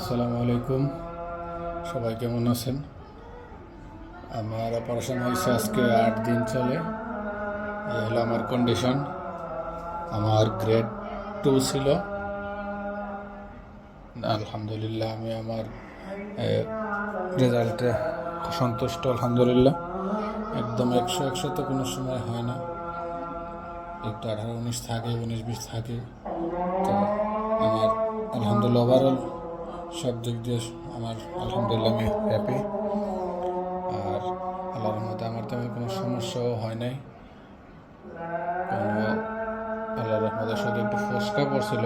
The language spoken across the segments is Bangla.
আসসালামু আলাইকুম। সবাই কেমন আছেন? আমার অপারেশন হয়েছে আজকে আট দিন চলে। এই হলো আমার কন্ডিশন আমার গ্রেড টু ছিল। আলহামদুলিল্লাহ, আমি আমার রেজাল্টে সন্তুষ্ট, আলহামদুলিল্লাহ। একদম একশো একশো তো কোনো সময় হয় না। একটু আঠারো, উনিশ থাকে, উনিশ, বিশ থাকে। তো আমার, আলহামদুলিল্লাহ ওভারঅল সব দিক দিয়ে আমার আলহামদুলিল্লাহ আমি হ্যাপি আর আল্লাহর মধ্যে আমার তেমন কোনো সমস্যাও হয় নাই। কোনো আল্লাহর রহমতে শুধু একটু ফুসকা পড়ছিল।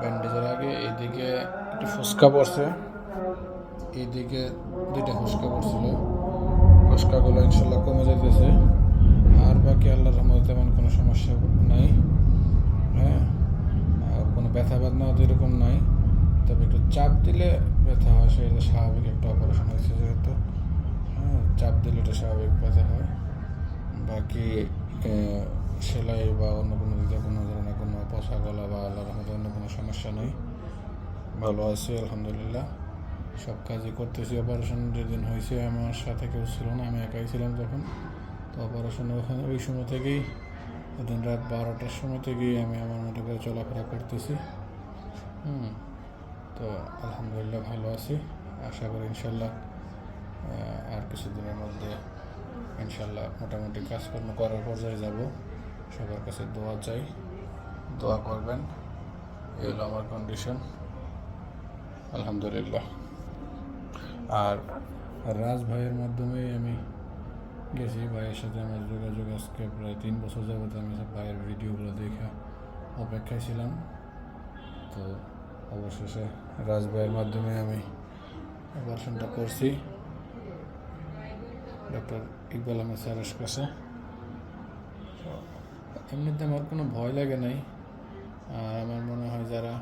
ব্যান্ডেজের আগে এইদিকে একটু ফুসকা পড়ছে। এইদিকে দুইটা ফুসকা পড়ছিল। ফুসকাগুলো ইনশাল্লাহ কমে যেতেছে আর বাকি আল্লাহর রহমতে তেমন কোনো সমস্যা নাই। হ্যাঁ? কোনো ব্যথা বেদনাও তো দিলে ব্যথা হয়, সেটা স্বাভাবিক একটা অপারেশন হয়েছে যেহেতু। হ্যাঁ চাপ দিলে এটা স্বাভাবিক ব্যথা হয়। বাকি সেলাই বা অন্য কোনো দিকে কোনো ধরনের কোনো পশা গলা বা আল্লাহর রহমতে অন্য কোনো সমস্যা নেই। ভালো আছি, আলহামদুলিল্লাহ। সব কাজই করতেছি। অপারেশন যেদিন হয়েছে আমার সাথে কেউ ছিল না, আমি একাই ছিলাম তখন। তো অপারেশন ওখানে ওই সময় থেকেই দিন রাত বারোটার সময় থেকেই আমি আমার মতো করে চলাফেরা করতেছি। হুম। তো আলহামদুলিল্লাহ ভালো আছি। আশা করি ইনশাল্লাহ আর কিছুদিনের মধ্যে ইনশাল্লাহ মোটামুটি কাজকর্ম করার পর্যায়ে যাব। সবার কাছে দোয়া চাই। দোয়া করবেন, এই হলো আমার কন্ডিশন আলহামদুলিল্লাহ। আর রাজ ভাইয়ের মাধ্যমে আমি গেছি। ভাইয়ের সাথে আমার যোগাযোগ আজকে প্রায় তিন বছর যাবত আমি ভাইয়ের ভিডিওগুলো দেখে অপেক্ষায় ছিলাম। তো অবশেষে রাজ ভাইয়ের মাধ্যমে আমি অপারেশনটা করছি। ডক্টর ইকবাল আহমেদ স্যারের কাছে। এমনিতে আমার কোনো ভয় লাগে নাই। আর আমার মনে হয় যারা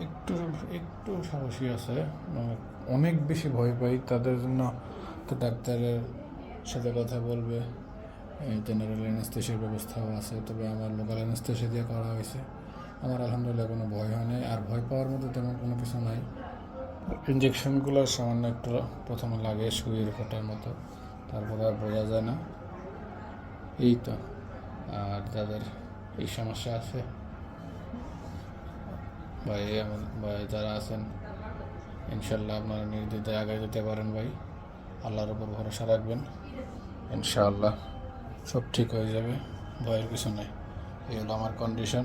একটু একটু সাহসী আছে মানে অনেক বেশি ভয় পাই, তাদের জন্য তো ডাক্তারের সাথে কথা বলবে। জেনারেল অ্যানেস্থেশিয়ার ব্যবস্থাও আছে, তবে আমার লোকাল অ্যানেস্থেশিয়া দিয়ে করা হয়েছে। আমার আলহামদুলিল্লাহ কোনো ভয় হয় নাই। আর ভয় পাওয়ার মতো তেমন কোনো কিছু নাই। ইঞ্জেকশনগুলো সামান্য একটু প্রথমে লাগে সুইয়ের ফোটার মতো, তারপরে আর বোঝা যায় না। এই তো। আর যাদের এই সমস্যা আছে, ভাই ভাই যারা আছেন, ইনশাল্লাহ আপনারা নির্দ্বিধায় আগে যেতে পারেন ভাই। আল্লাহর উপর ভরসা রাখবেন। ইনশাআল্লাহ সব ঠিক হয়ে যাবে। ভয়ের কিছু নেই। এই হলো আমার কন্ডিশন